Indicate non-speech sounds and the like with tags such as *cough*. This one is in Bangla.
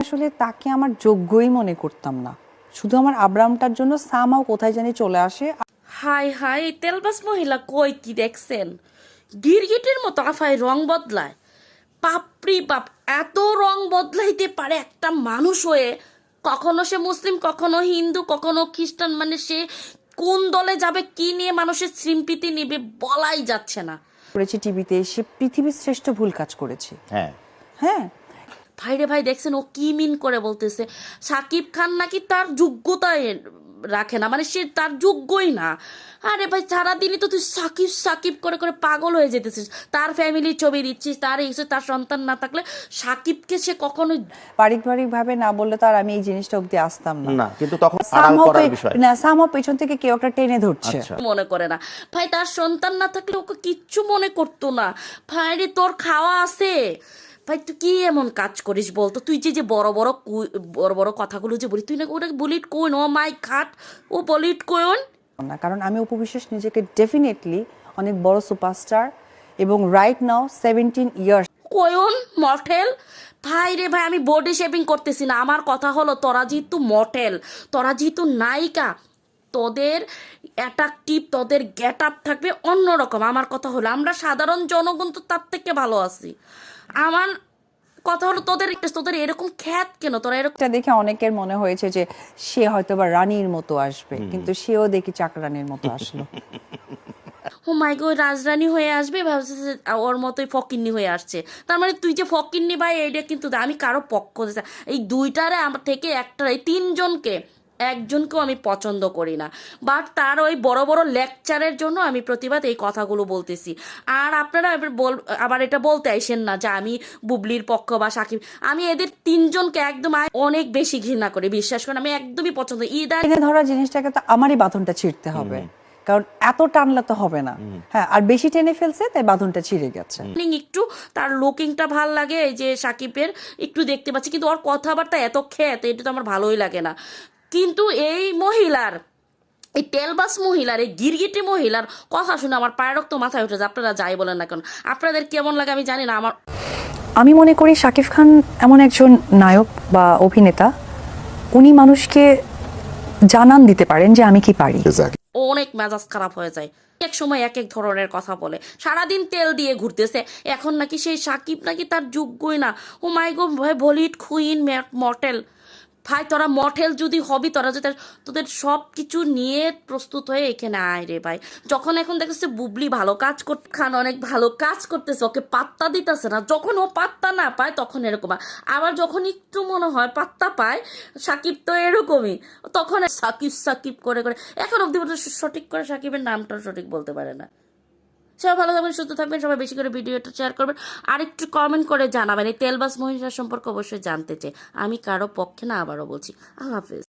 আসলে তাকে আমার যোগ্যই মনে করতাম না। শুধু আমার আব্রামটার জন্য সামাও কোথায় জানি চলে আসে। হাই হাই তেলবাস মহিলা কই কি দেখছেন? গিরগিটির মতো আফায় রং বদলায়। বাপরি বাপ এত রং বদলাইতে পারে একটা মানুষ হয়ে? কখনো সে মুসলিম কখনো হিন্দু কখনো খ্রিস্টান মানে সে কোন দলে যাবে কি নিয়ে মানুষের স্মৃতি নেবে বলাই যাচ্ছে না। করেছি টিভিতে সে পৃথিবীর শ্রেষ্ঠ ভুল কাজ করেছে। হ্যাঁ। হ্যাঁ ভাইরে ভাই দেখছেন ও কি মিন করে বলতেছে? সাকিব খান নাকি তার যোগ্যতায় রাখে না মানে সে তার যোগ্যই না। আরে ভাই সারাদিনই তো তুই সাকিব সাকিব করে করে পাগল হয়ে যেতেছিস। তার ফ্যামিলির ছবি দিচ্ছিস তার এই তার সন্তান না থাকলে সাকিবকে সে কখনো পারিবারিক ভাবে না বললে তো আর আমি এই জিনিসটা অব্দি আসতাম না। না কিন্তু তখন আড়াল করার বিষয়। না সামহাও পেছন থেকে কেউ একটা টেনে ধরছে। আচ্ছা। মনে করে না। ভাই তার সন্তান না থাকলে ওকে কিচ্ছু মনে করতো না। ভাই রে তোর খাওয়া আছে। ভাই তুই কি এমন কাজ করিস বলতো? তুই যে যে বড় বড় বড় বড় কথাগুলো যে বলি তুই না ওটা বলিট কোন ও মাই খাট ও বলিট কোন না কারণ আমি উপবিশ্বাস নিজেকে ডেফিনেটলি অনেক বড় সুপারস্টার এবং রাইট নাও সেভেন্টিন ইয়ার্স কোয়ন মটেল ভাই রে ভাই আমি বডি শেপিং করতেছি না। আমার কথা হলো তোরা যেহেতু মটেল তোরা যেহেতু নায়িকা তোদের অ্যাট্রাকটিভ তোদের গেট আপ থাকবে অন্যরকম। আমার কথা হলো আমরা সাধারণ জনগণ তো তার থেকে ভালো আছি। আমার কথা হলো তোদের তোদের এরকম খ্যাত কেন? তোরা এরকম দেখে অনেকের মনে হয়েছে যে সে হয়তো বা রানীর মতো আসবে কিন্তু সেও দেখি চাকরানির মতো আসলো। *laughs* ও মাই গো রাজরানী হয়ে আসবে? ভাবছে যে ওর মতোই ফকিন্নি হয়ে আসছে। তার মানে তুই যে ফকিন্নি ভাই এইটা কিন্তু আমি কারও পক্ষ দিতে এই দুইটারে আমার থেকে একটা এই তিনজনকে একজনকেও আমি পছন্দ করি না। বাট তার ওই বড় বড় লেকচারের জন্য আমি প্রতিবাদ এই কথাগুলো বলতেছি। আর আপনারা বল আবার এটা বলতে আইসেন না যে আমি বুবলির পক্ষ বা সাকিব। আমি এদের তিনজনকে একদম অনেক বেশি ঘৃণা করি বিশ্বাস করেন আমি একদমই পছন্দ ইদার ধরা জিনিসটাকে তো আমারই বাঁধনটা ছিঁড়তে হবে। কারণ এত টানলে তো হবে না। হ্যাঁ আর বেশি টেনে ফেলছে তাই বাঁধনটা ছিঁড়ে গেছে। একটু তার লুকিংটা ভালো লাগে এই যে সাকিবের একটু দেখতে পাচ্ছি কিন্তু ওর কথাবার্তা এত খেত এটা তো আমার ভালোই লাগে না। কিন্তু এই মহিলার এই তেলবাস মহিলার এই গিরগিটি মহিলার কথা শুনে আমার পায়ের রক্ত মাথায় উঠেছে আপনারা যাই বলেন না কেন। আপনাদের কেমন লাগে আমি জানি না আমার আমি মনে করি শাকিব খান এমন একজন নায়ক বা অভিনেতা উনি মানুষকে জানান দিতে পারেন যে আমি কি পারি। অনেক মেজাজ খারাপ হয়ে যায়। এক সময় এক এক ধরনের কথা বলে। সারাদিন তেল দিয়ে ঘুরতেছে। এখন নাকি সেই সাকিব নাকি তার যোগ্যই না। ও মাই গো ভাই বলিট কুইন মটেল ভাই, তোরা মঠেল যদি হবি, তোরা যদি তোদের সব কিছু নিয়ে প্রস্তুত হয়ে এখানে আয় রে ভাই। যখন এখন দেখতেছে বুবলি ভালো কাজ করতে, খান অনেক ভালো কাজ করতেছে, ওকে পাত্তা দিতেছে না। যখন ও পাত্তা না পায়, তখন এরকম। আবার যখন একটু মনে হয় পাত্তা পায়, সাকিব তো এরকমই। তখন সাকিব সাকিব করে করে। এখন অব্দি সঠিক করে সাকিবের নামটা সঠিক বলতে পারে না। সবাই ভালো থাকবেন, সুস্থ থাকবেন, সবাই বেশি করে ভিডিওটা শেয়ার করবেন। আর একটু কমেন্ট করে জানাবেন। এই তেলবাস মহিষার সম্পর্কে অবশ্যই জানতে চাই। আমি কারও পক্ষে না, আবারও বলছি। আল্লাহ হাফিজ।